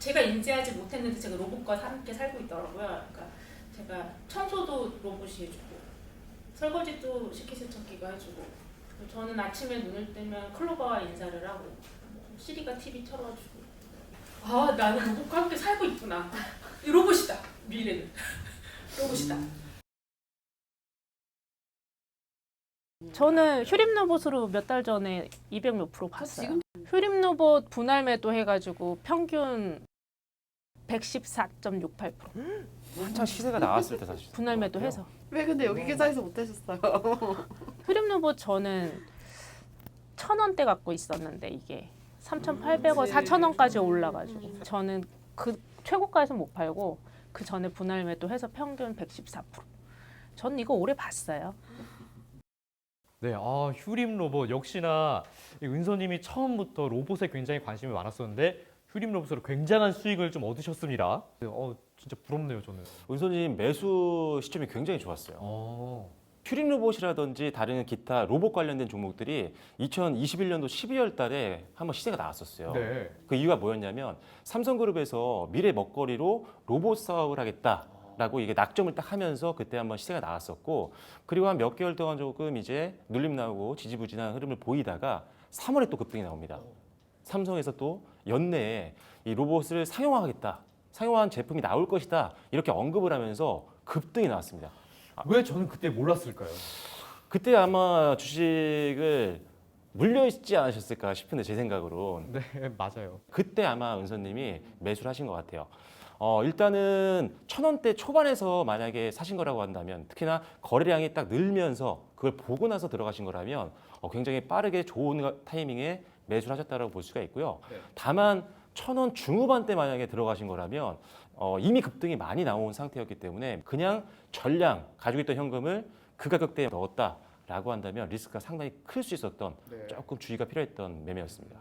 제가 인지하지 못했는데 제가 로봇과 함께 살고 있더라고요. 그러니까 제가 청소도 로봇이 해주고 설거지도 식기세척기가 해주고 저는 아침에 눈을 뜨면 클로버와 인사를 하고 뭐 시리가 TV 틀어주고 아 나는 로봇과 함께 살고 있구나. 이 로봇이다. 미래는 로봇이다. 저는 휴림 로봇으로 몇 달 전에 200 몇 프로 봤어요. 휴림 로봇 분할 매도 해가지고 평균 114.68% 한창 시세가 나왔을 때 사실. 분할 매도 해서. 왜 근데 여기 계좌에서 못 하셨어요? 휴림 로봇 저는 천 원대 갖고 있었는데 이게 3,800원, 4,000원까지 올라가지고. 저는 그 최고가에서 못 팔고 그 전에 분할 매도 해서 평균 114%. 저는 이거 오래 봤어요. 네, 아, 휴림 로봇 역시나 이 은서님이 처음부터 로봇에 굉장히 관심이 많았었는데 휴림 로봇으로 굉장한 수익을 좀 얻으셨습니다. 네, 어, 진짜 부럽네요, 저는. 은선님 매수 시점이 굉장히 좋았어요. 어, 퓨린 로봇이라든지 다른 기타 로봇 관련된 종목들이 2021년도 12월 달에 한번 시세가 나왔었어요. 네. 그 이유가 뭐였냐면 삼성그룹에서 미래 먹거리로 로봇 사업을 하겠다 라고 이게 낙점을 딱 하면서 그때 한번 시세가 나왔었고 그리고 한 몇 개월 동안 조금 이제 눌림 나오고 지지부진한 흐름을 보이다가 3월에 또 급등이 나옵니다. 삼성에서 또 연내에 이 로봇을 상용화하겠다. 상용화한 제품이 나올 것이다. 이렇게 언급을 하면서 급등이 나왔습니다. 왜 저는 그때 몰랐을까요? 그때 아마 주식을 물려 있지 않으셨을까 싶은데 제 생각으로 네, 맞아요. 그때 아마 은서님이 매수를 하신 것 같아요. 어, 일단은 천 원대 초반에서 만약에 사신 거라고 한다면 특히나 거래량이 딱 늘면서 그걸 보고 나서 들어가신 거라면 어, 굉장히 빠르게 좋은 타이밍에 매수를 하셨다고 볼 수가 있고요. 네. 다만 천 원 중후반대 만약에 들어가신 거라면 어, 이미 급등이 많이 나온 상태였기 때문에 그냥 전량 가지고 있던 현금을 그 가격대에 넣었다 라고 한다면 리스크가 상당히 클 수 있었던 네. 조금 주의가 필요했던 매매였습니다.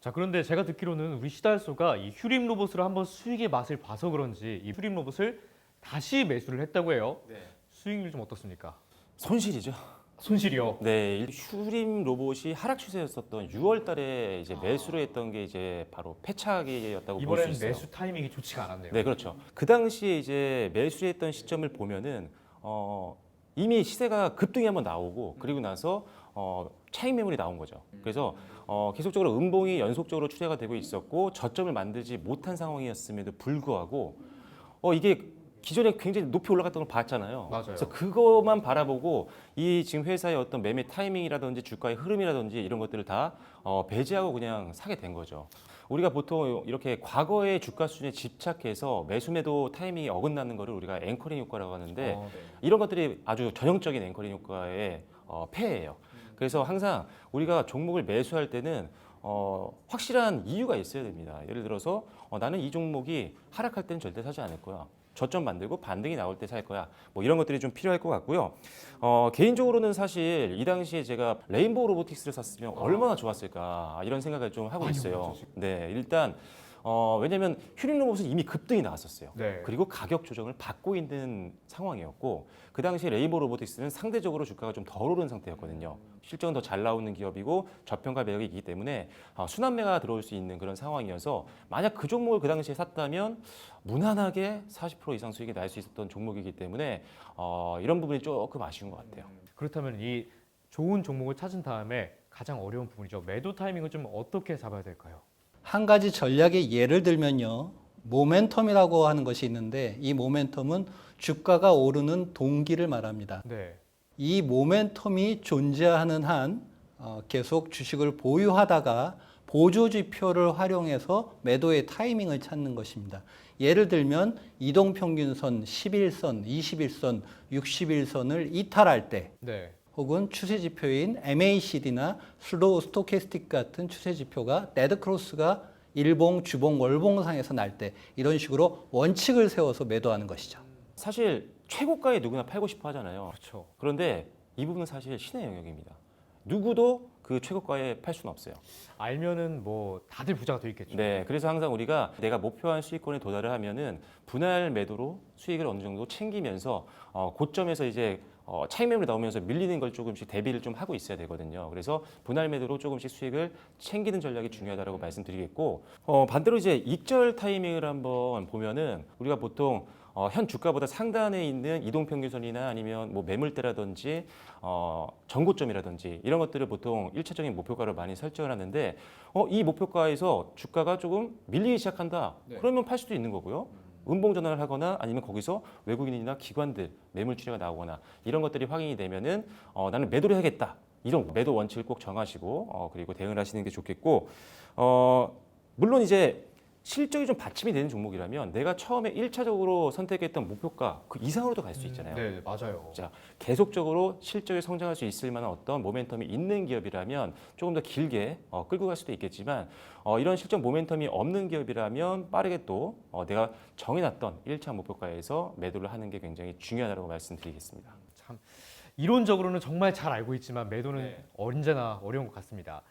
자, 그런데 제가 듣기로는 우리 시달소가 이 휴림 로봇으로 한번 수익의 맛을 봐서 그런지 이 휴림 로봇을 다시 매수를 했다고 해요. 수익률 좀 어떻습니까? 손실이죠. 손실이요. 네, 일- 휴림 로봇이 하락 추세였었던 6월 달에 이제 매수를 했던 게 이제 바로 패착이었다고 볼 수 이번에는 있어요. 매수 타이밍이 좋지가 않았네요. 네, 그렇죠. 그 당시에 이제 매수했던 시점을 보면은 어, 이미 시세가 급등이 한번 나오고 그리고 나서 어, 차익 매물이 나온 거죠. 그래서 어, 계속적으로 음봉이 연속적으로 추세가 되고 있었고 저점을 만들지 못한 상황이었음에도 불구하고 어, 이게 기존에 굉장히 높이 올라갔던 걸 봤잖아요. 맞아요. 그래서 그것만 바라보고 이 지금 회사의 어떤 매매 타이밍이라든지 주가의 흐름이라든지 이런 것들을 다 어, 배제하고 그냥 사게 된 거죠. 우리가 보통 이렇게 과거의 주가 수준에 집착해서 매수 매도 타이밍이 어긋나는 거를 우리가 앵커링 효과라고 하는데 어, 네. 이런 것들이 아주 전형적인 앵커링 효과의 어, 폐해예요. 그래서 항상 우리가 종목을 매수할 때는 어, 확실한 이유가 있어야 됩니다. 예를 들어서 어, 나는 이 종목이 하락할 때는 절대 사지 않을 거야. 저점 만들고 반등이 나올 때 살 거야. 뭐 이런 것들이 좀 필요할 것 같고요. 어, 개인적으로는 사실 이 당시에 제가 레인보우 로보틱스를 샀으면 얼마나 좋았을까 이런 생각을 좀 하고 있어요. 네, 일단 어, 왜냐하면 휴림 로봇은 이미 급등이 나왔었어요. 네. 그리고 가격 조정을 받고 있는 상황이었고 그 당시 레이버 로보틱스는 상대적으로 주가가 좀 덜 오른 상태였거든요. 실적은 더 잘 나오는 기업이고 저평가 매력이 있기 때문에 어, 순환매가 들어올 수 있는 그런 상황이어서 만약 그 종목을 그 당시에 샀다면 무난하게 40% 이상 수익이 날 수 있었던 종목이기 때문에 어, 이런 부분이 조금 아쉬운 것 같아요. 그렇다면 이 좋은 종목을 찾은 다음에 가장 어려운 부분이죠. 매도 타이밍을 좀 어떻게 잡아야 될까요? 한 가지 전략의 예를 들면요. 모멘텀이라고 하는 것이 있는데 이 모멘텀은 주가가 오르는 동기를 말합니다. 네. 이 모멘텀이 존재하는 한 어, 계속 주식을 보유하다가 보조 지표를 활용해서 매도의 타이밍을 찾는 것입니다. 예를 들면 이동평균선 11선, 21선, 61선을 이탈할 때 네. 혹은 추세 지표인 MACD나 슬로우 스토캐스틱 같은 추세 지표가 데드 크로스가 일봉, 주봉, 월봉상에서 날 때 이런 식으로 원칙을 세워서 매도하는 것이죠. 사실 최고가에 누구나 팔고 싶어 하잖아요. 그렇죠. 그런데 이 부분은 사실 신의 영역입니다. 누구도 그 최고가에 팔 수는 없어요. 알면은 뭐 다들 부자가 돼 있겠죠. 네, 그래서 항상 우리가 내가 목표한 수익권에 도달을 하면은 분할 매도로 수익을 어느 정도 챙기면서 어, 고점에서 이제 어, 차익 매물이 나오면서 밀리는 걸 조금씩 대비를 좀 하고 있어야 되거든요. 그래서 분할 매도로 조금씩 수익을 챙기는 전략이 중요하다고 말씀드리겠고 어, 반대로 이제 익절 타이밍을 한번 보면은 우리가 보통 어, 현 주가보다 상단에 있는 이동평균선이나 아니면 뭐 매물대라든지 어, 전고점이라든지 이런 것들을 보통 일차적인 목표가로 많이 설정을 하는데 어, 이 목표가에서 주가가 조금 밀리기 시작한다. 그러면 팔 수도 있는 거고요. 음봉 전환을 하거나 아니면 거기서 외국인이나 기관들 매물 출회가 나오거나 이런 것들이 확인이 되면은 어, 나는 매도를 해야겠다. 이런 매도 원칙을 꼭 정하시고 어, 그리고 대응을 하시는 게 좋겠고 어, 물론 이제 실적이 좀 받침이 되는 종목이라면 내가 처음에 일차적으로 선택했던 목표가 그 이상으로도 갈 수 있잖아요. 네, 맞아요. 자, 계속적으로 실적이 성장할 수 있을 만한 어떤 모멘텀이 있는 기업이라면 조금 더 길게 어, 끌고 갈 수도 있겠지만 어, 이런 실적 모멘텀이 없는 기업이라면 빠르게 또 어, 내가 정해놨던 일차 목표가에서 매도를 하는 게 굉장히 중요하다고 말씀드리겠습니다. 참 이론적으로는 정말 잘 알고 있지만 매도는 네. 언제나 어려운 것 같습니다.